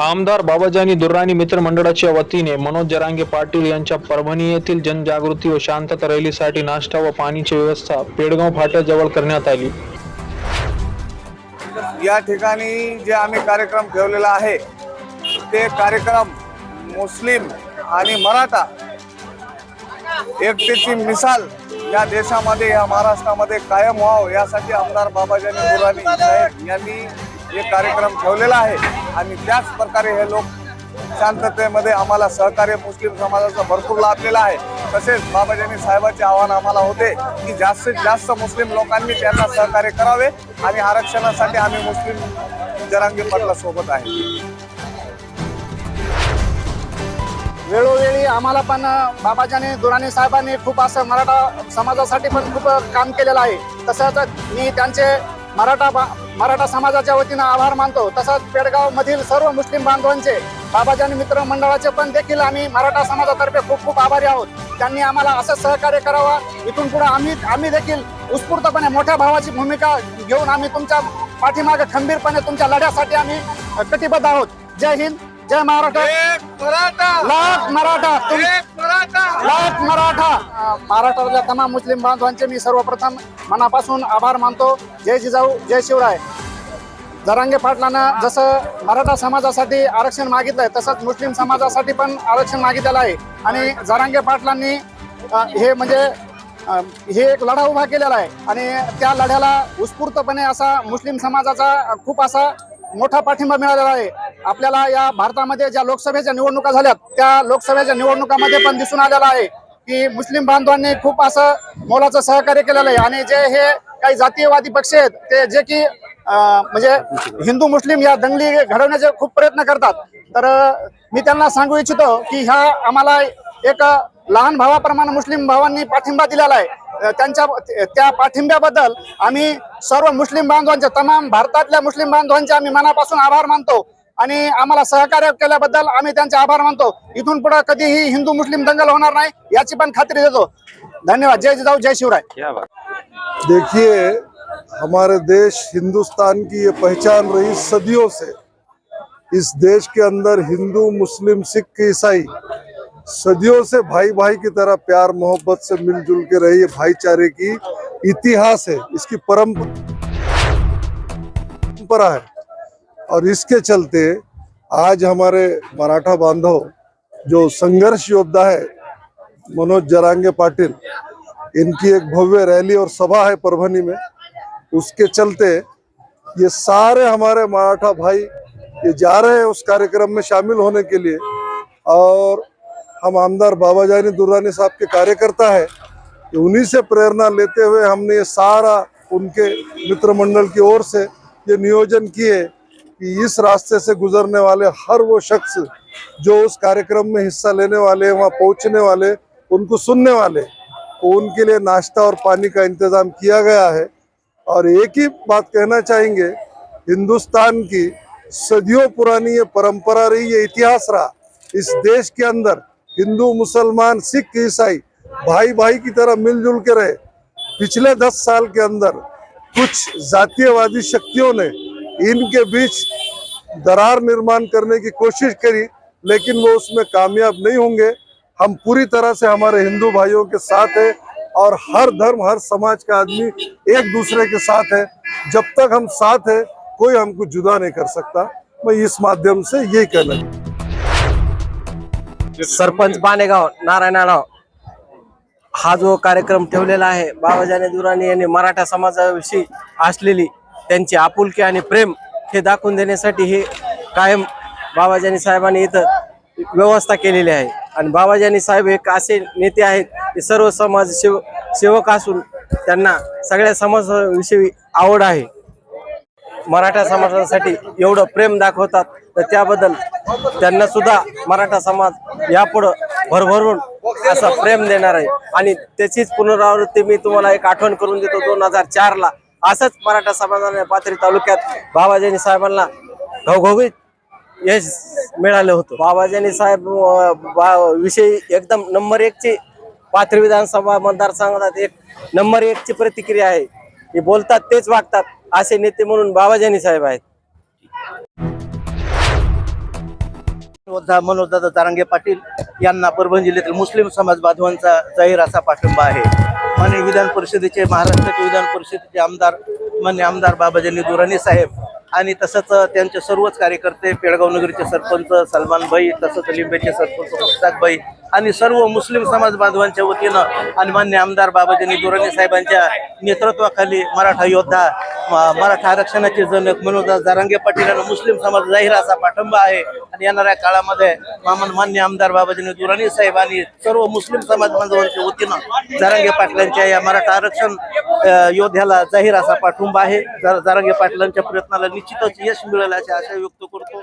आमदार बाबाजानी दुर्राणी मित्र मंडळाच्या वतीने मनोज जरांगे पाटील यांच्या परभणी येथील जनजागृती व शांतता रॅलीसाठी नाश्ता व पाणीची व्यवस्था पेडगाव फाट्याजवळ करण्यात आली. या ठिकाणी जे आम्ही कार्यक्रम ठेवलेला आहे ते कार्यक्रम मुस्लिम आणि मराठा एकतेची मिसाल या देशामध्ये या महाराष्ट्रामध्ये कायम व्हावं यासाठी आमदार बाबाजानी दुर्राणी यांनी एक कार्यक्रम ठेवलेला आहे. आणि त्याच प्रकारे हे लोक शांततेमध्ये आम्हाला सहकार्य मुस्लिम समाजाचा भरपूर लाभलेला आहे. तसेच बाबाजानी साहेबाचे आव्हान आम्हाला होते की जास्तीत जास्त मुस्लिम लोकांनी त्यांना सहकार्य करावे आणि आरक्षणासाठी आम्ही मुस्लिम जरांगी पाटला सोबत आहे. वेळोवेळी आम्हाला पण बाबाजानी दुराणी साहेबांनी खूप असं मराठा समाजासाठी पण खूप काम केलेलं आहे. तसंच मी त्यांचे मराठा बा- मराठा समाजाच्या वतीनं आभार मानतो. तसंच पेडगाव मधील सर्व मुस्लिम बांधवांचे बाबाजानी मित्र मंडळाचे पण देखील आम्ही मराठा समाजातर्फे खूप खूप आभारी आहोत. त्यांनी आम्हाला असं सहकार्य करावा. इथून पुढे आम्ही आम्ही देखील उत्स्फूर्तपणे मोठ्या भावाची भूमिका घेऊन आम्ही तुमच्या पाठीमागे खंबीरपणे तुमच्या लढ्यासाठी आम्ही कटिबद्ध आहोत. जय हिंद. जय महाराष्ट्र. लाख मराठा. लाख मराठा. महाराष्ट्रातल्या तमाम मुस्लिम बांधवांचे मी सर्वप्रथम मनापासून आभार मानतो. जय जिजाऊ जय शिवराय. जरांगे पाटलानं जसं मराठा समाजासाठी आरक्षण मागितलंय तसंच मुस्लिम समाजासाठी पण आरक्षण मागितलेलं आहे. आणि जरांगे पाटलांनी हे म्हणजे हे एक लढा उभा केलेला आहे. आणि त्या लढ्याला उत्स्फूर्तपणे असा मुस्लिम समाजाचा खूप असा मोठा पाठिंबा मिळालेला आहे. आपल्याला या भारतामध्ये ज्या लोकसभेच्या निवडणुका झाल्यात त्या लोकसभेच्या निवडणुकामध्ये पण दिसून आलेलं आहे की मुस्लिम बांधवांनी खूप असं मोलाचं सहकार्य केलेलं आहे. आणि जे हे काही जातीयवादी पक्ष आहेत ते जे की म्हणजे हिंदू मुस्लिम या दंगली घडवण्याचे खूप प्रयत्न करतात. तर मी त्यांना सांगू इच्छितो की ह्या आम्हाला एक लहान भावाप्रमाणे मुस्लिम भावांनी पाठिंबा दिलेला आहे. त्यांच्या त्या पाठिंब्याबद्दल आम्ही सर्व मुस्लिम बांधवांचे तमाम भारतातल्या मुस्लिम बांधवांचे आम्ही मनापासून आभार मानतो. आणि आम्हाला सहकार्य केल्याबद्दल आम्ही त्यांचे आभार मानतो. इथून पुढे कधीही हिंदू मुस्लिम दंगल होणार नाही याची पण खात्री देतो. धन्यवाद. जय जिजाऊ जय शिवराय. देखिए हमारे देश हिंदुस्तान की ये पहचान रही सदियों से। इस देश के अंदर हिंदू मुस्लिम सिख ईसाई सदियों से भाई भाई की तरह प्यार मोहब्बत से मिलजुल के रही भाईचारे की इतिहास है इसकी परंपरा है। और इसके चलते आज हमारे मराठा बांधव जो संघर्ष योद्धा है, मनोज जरांगे पाटिल, इनकी एक भव्य रैली और सभा है परभनी में। उसके चलते ये सारे हमारे मराठा भाई ये जा रहे हैं उस कार्यक्रम में शामिल होने के लिए और हम आमदार बाबा जानी दुर्रानी साहब के कार्यकर्ता है। उन्हीं से प्रेरणा लेते हुए हमने ये सारा उनके मित्र मंडल की ओर से ये नियोजन किए। कि इस रास्ते से गुजरने वाले हर वो शख्स जो उस कार्यक्रम में हिस्सा लेने वाले, वहाँ पहुँचने वाले, उनको सुनने वाले तो उनके लिए नाश्ता और पानी का इंतज़ाम किया गया है। और एक ही बात कहना चाहेंगे, हिंदुस्तान की सदियों पुरानी ये परंपरा रही, ये इतिहास रहा। इस देश के अंदर हिंदू, मुसलमान, सिख, ईसाई भाई भाई की तरह मिलजुल के रहे। पिछले दस साल के अंदर कुछ जातीयवादी शक्तियों ने इनके बीच दरार निर्माण करने की कोशिश करी, लेकिन वो उसमें कामयाब नहीं होंगे। हम पूरी तरह से हमारे हिंदू भाइयों के साथ है और हर धर्म, हर समाज का आदमी एक दूसरे के साथ है। जब तक हम साथ है, कोई हमको जुदा नहीं कर सकता। मैं इस माध्यम से यही कहना सरपंच बानेगाव नारायणराव हा जो कार्यक्रम ठेवलेला आहे, बाबाजानी दुराणी यांनी मराठा समाजाविषयी असलेली त्यांची आपुलकी आणि प्रेम हे दाखवून देण्यासाठी हे कायम बाबाजानी साहेबांनी इथं व्यवस्था केलेली आहे. आणि बाबाजानी साहेब एक असे नेते आहेत ते सर्व समाज सेव सेवक असून त्यांना सगळ्या समाजाविषयी आवड आहे. मराठा समाजासाठी एवढं प्रेम दाखवतात तर त्याबद्दल त्यांना सुद्धा मराठा समाज यापुढं भरभरून असं प्रेम देणार आहे. आणि त्याचीच पुनरावृत्ती मी तुम्हाला एक आठवण करून देतो दोन हजार चारला असंच मराठा समाजाने पाथरी तालुक्यात बाबाजानी साहेबांना घवघवीत यश मिळालं होतं. बाबाजानी साहेब बा- विषयी एकदम नंबर एकची पाथरी विधानसभा मतदारसंघात एक नंबर एकची प्रतिक्रिया आहे. हे बोलतात तेच वागतात असे नेते म्हणून बाबाजानी साहेब आहेत. मनोजदादा तारांगे पाटील यांना परभणी जिल्ह्यातील मुस्लिम समाज बांधवांचा जाहीर असा पाठिंबा आहे. मान्य विधान परिषदेचे महाराष्ट्राचे विधान परिषदेचे आमदार मान्य आमदार बाबाजानी दुराणे साहेब आणि तसंच त्यांचे सर्वच कार्यकर्ते पेडगाव नगरीचे सरपंच सलमान भाई तसंच लिंबेचे सरपंच मुस्ताक भाई आणि सर्व मुस्लिम समाज बांधवांच्या वतीनं आणि मान्य आमदार बाबाजानी दुराणे साहेबांच्या नेतृत्वाखाली मराठा योद्धा मराठा आरक्षणाचे जनक म्हणून जारांगे पाटील यांना मुस्लिम समाज जाहीर असा पाठिंबा आहे. आणि येणाऱ्या काळामध्ये मामन मान्य आमदार बाबाजी दुराणी साहेब आणि सर्व मुस्लिम समाज बांधवांच्या वतीनं जारांगे पाटलांच्या या मराठा आरक्षण योद्ध्याला जाहीर असा पाठिंबा आहे. जा- जारांगे पाटलांच्या प्रयत्नाला निश्चितच यश मिळेल अशी आशा व्यक्त करतो.